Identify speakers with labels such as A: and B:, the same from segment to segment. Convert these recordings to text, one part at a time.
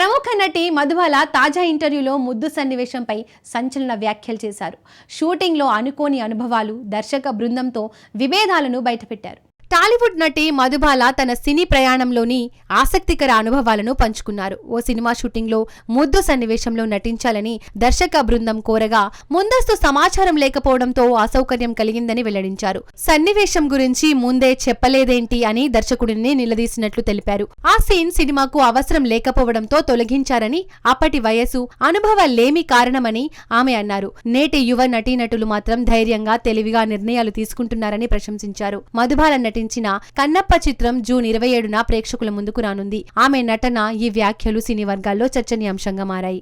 A: ప్రముఖ నటి మధుబాల తాజా ఇంటర్వ్యూలో ముద్దు సన్నివేశంపై సంచలన వ్యాఖ్యలు చేశారు. షూటింగ్లో అనుకోని అనుభవాలు దర్శక బృందంతో విభేదాలను బయటపెట్టారు. టాలీవుడ్ నటి మధుబాల తన సినీ ప్రయాణంలోని ఆసక్తికర అనుభవాలను పంచుకున్నారు. ఓ సినిమా షూటింగ్లో ముద్దు సన్నివేశంలో నటించాలని దర్శక బృందం కోరగా ముందస్తు సమాచారం లేకపోవడంతో అసౌకర్యం కలిగిందని వెల్లడించారు. సన్నివేశం గురించి ముందే చెప్పలేదేంటి అని దర్శకుడిని నిలదీసినట్లు తెలిపారు. ఆ సీన్ సినిమాకు అవసరం లేకపోవడంతో తొలగించారని అప్పటి వయసు అనుభవాలేమి కారణమని ఆమె అన్నారు. నేటి యువ నటీనటులు మాత్రం ధైర్యంగా తెలివిగా నిర్ణయాలు తీసుకుంటున్నారని ప్రశంసించారు. మధుబాల నటించిన కన్నప్ప చిత్రం జూన్ ఇరవై ఏడున ప్రేక్షకుల ముందుకు రానుంది. ఆమె నటన ఈ వ్యాఖ్యలు సినీ వర్గాల్లో చర్చనీయాంశంగా మారాయి.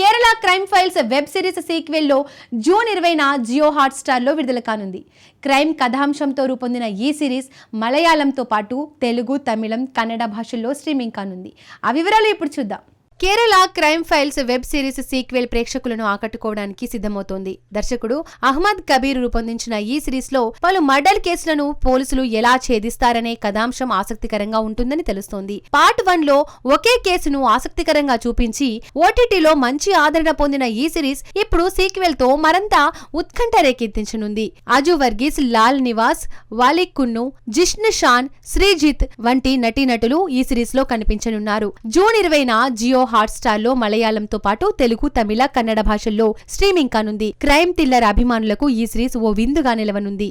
A: Kerala crime files web series సీక్వెల్లో June ఇరవైన జియో హాట్ స్టార్లో విడుదల కానుంది. క్రైమ్ కథాంశంతో రూపొందిన ఈ సిరీస్ మలయాళంతో పాటు తెలుగు తమిళం కన్నడ భాషల్లో స్ట్రీమింగ్ కానుంది. ఆ వివరాలు ఇప్పుడు చూద్దాం. Kerala crime files web series sequel ప్రేక్షకులను ఆకట్టుకోవడానికి సిద్ధమవుతోంది. దర్శకుడు అహ్మద్ కబీర్ రూపొందించిన ఈ సిరీస్లో పలు మర్డర్ కేసులను పోలీసులు ఎలా ఛేదిస్తారనే కథాంశం ఆసక్తికరంగా ఉంటుందని తెలుస్తోంది. పార్ట్ వన్లో ఒకే కేసును ఆసక్తికరంగా చూపించి ఓటీటీలో మంచి ఆదరణ పొందిన ఈ సిరీస్ ఇప్పుడు సీక్వెల్తో మరంత ఉత్కంఠ రేకెత్తించనుంది. అజు వర్గీస్ లాల్ నివాస్ వాలిక్ కున్ను జిష్ణు షాన్ శ్రీజిత్ వంటి నటీనటులు ఈ సిరీస్లో కనిపించనున్నారు. జూన్ ఇరవైన జియో హాట్స్టార్లో మలయాళంతో పాటు తెలుగు తమిళ కన్నడ భాషల్లో స్ట్రీమింగ్ కానుంది. క్రైమ్ థ్రిల్లర్ అభిమానులకు ఈ సిరీస్ ఓ విందుగా నిలవనుంది.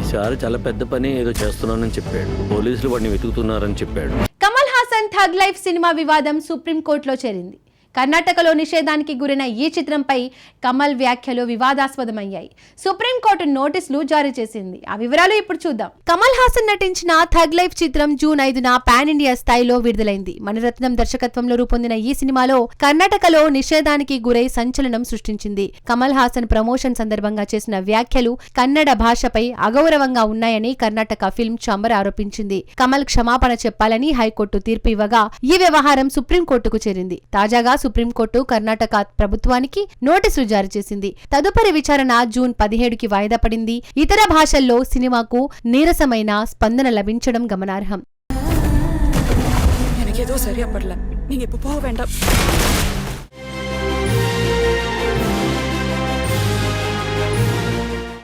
B: ఈసారి చాలా పెద్ద పని ఏదో చేస్తున్నానని చెప్పాడు. పోలీసులు వాడిని వెతుకుతున్నారని చెప్పాడు.
A: కమల్ హాసన్ థగ్ లైఫ్ సినిమా వివాదం సుప్రీంకోర్టులో చేరింది. కర్ణాటకలో నిషేధానికి గురైన ఈ చిత్రంపై కమల్ వ్యాఖ్యలు వివాదాస్పదమయ్యాయి. సుప్రీంకోర్టు నోటీసులు జారీ చేసింది. ఆ వివరాలు ఇప్పుడు చూద్దాం. కమల్ హాసన్ నటించిన థగ్ లైఫ్ చిత్రం జూన్ ఐదున పాన్ ఇండియా స్థాయిలో విడుదలైంది. మణిరత్నం దర్శకత్వంలో రూపొందిన ఈ సినిమాలో కర్ణాటకలో నిషేధానికి గురై సంచలనం సృష్టించింది. కమల్ హాసన్ ప్రమోషన్ సందర్భంగా చేసిన వ్యాఖ్యలు కన్నడ భాషపై అగౌరవంగా ఉన్నాయని కర్ణాటక ఫిల్మ్ ఛాంబర్ ఆరోపించింది. కమల్ క్షమాపణ చెప్పాలని హైకోర్టు తీర్పు ఇవ్వగా ఈ వ్యవహారం సుప్రీంకోర్టుకు చేరింది. తాజాగా సుప్రీంకోర్టు కర్ణాటక ప్రభుత్వానికి నోటీసులు జారీ చేసింది. తదుపరి విచారణ జూన్ పదిహేడుకి వాయిదా పడింది. ఇతర భాషల్లో సినిమాకు నీరసమైన స్పందన లభించడం గమనార్హం.